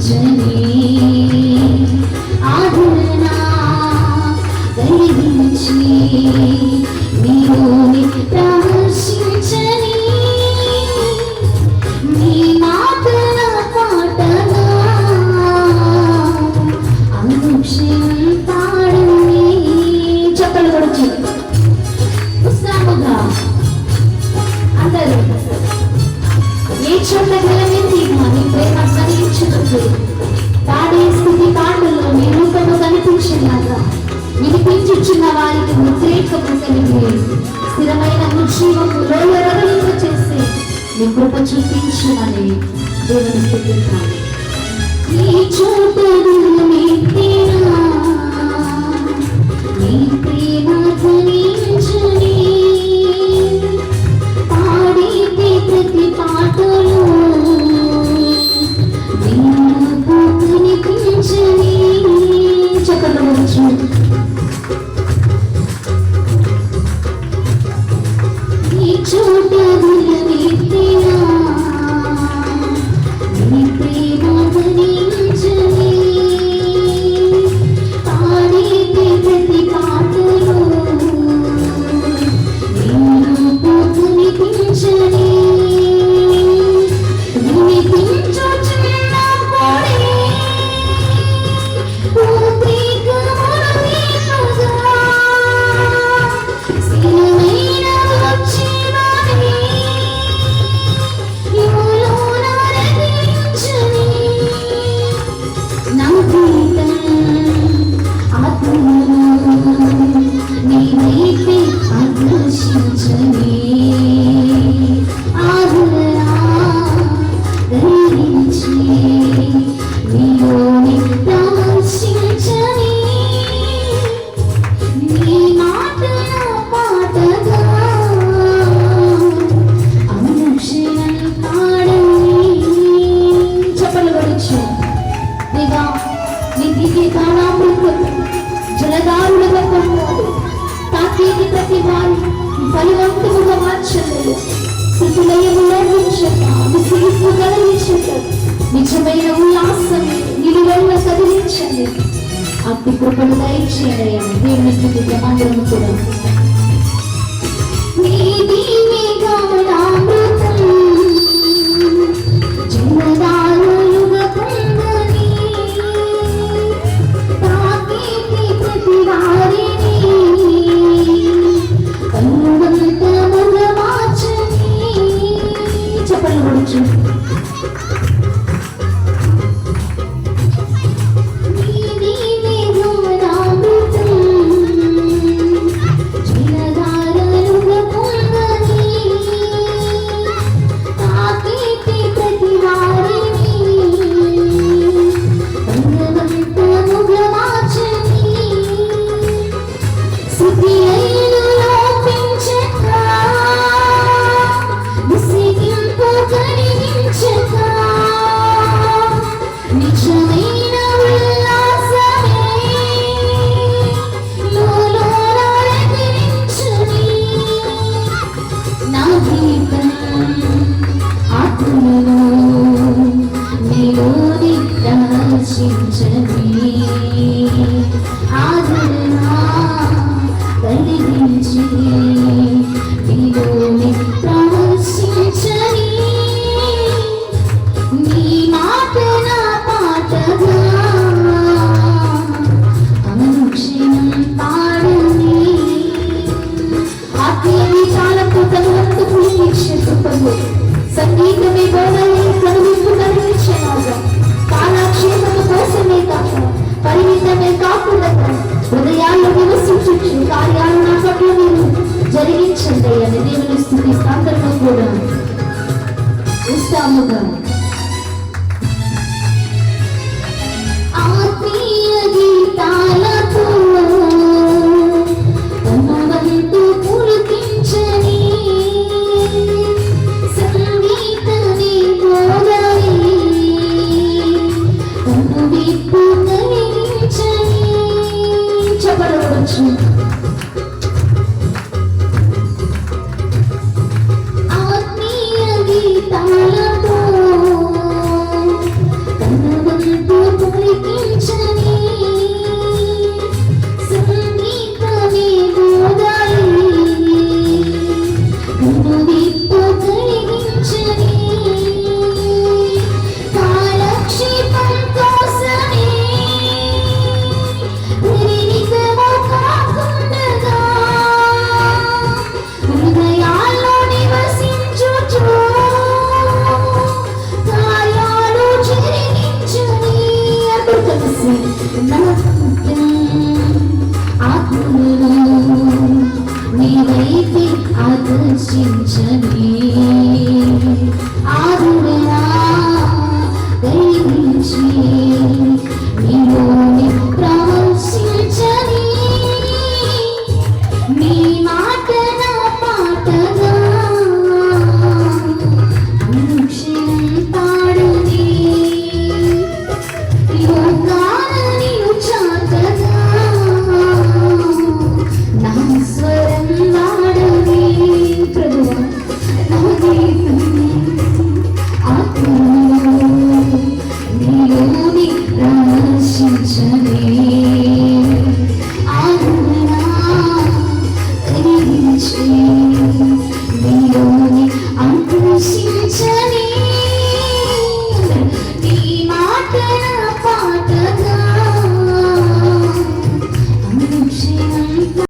주님 స్థిరమైన ఉజ్జీవము లోయరలింప చేసి మీ కృప చూపించమని దేవుని అట్టి కృపను దయచేయ దేవుని స్థితికి అందరం కూడా ఉదయాన్ని శిక్షించి కార్యాలను సభ్యులు మీరు జరిగించండి అని దేవుని స్థితి సందర్భం కూడా ఇస్తాముగా you.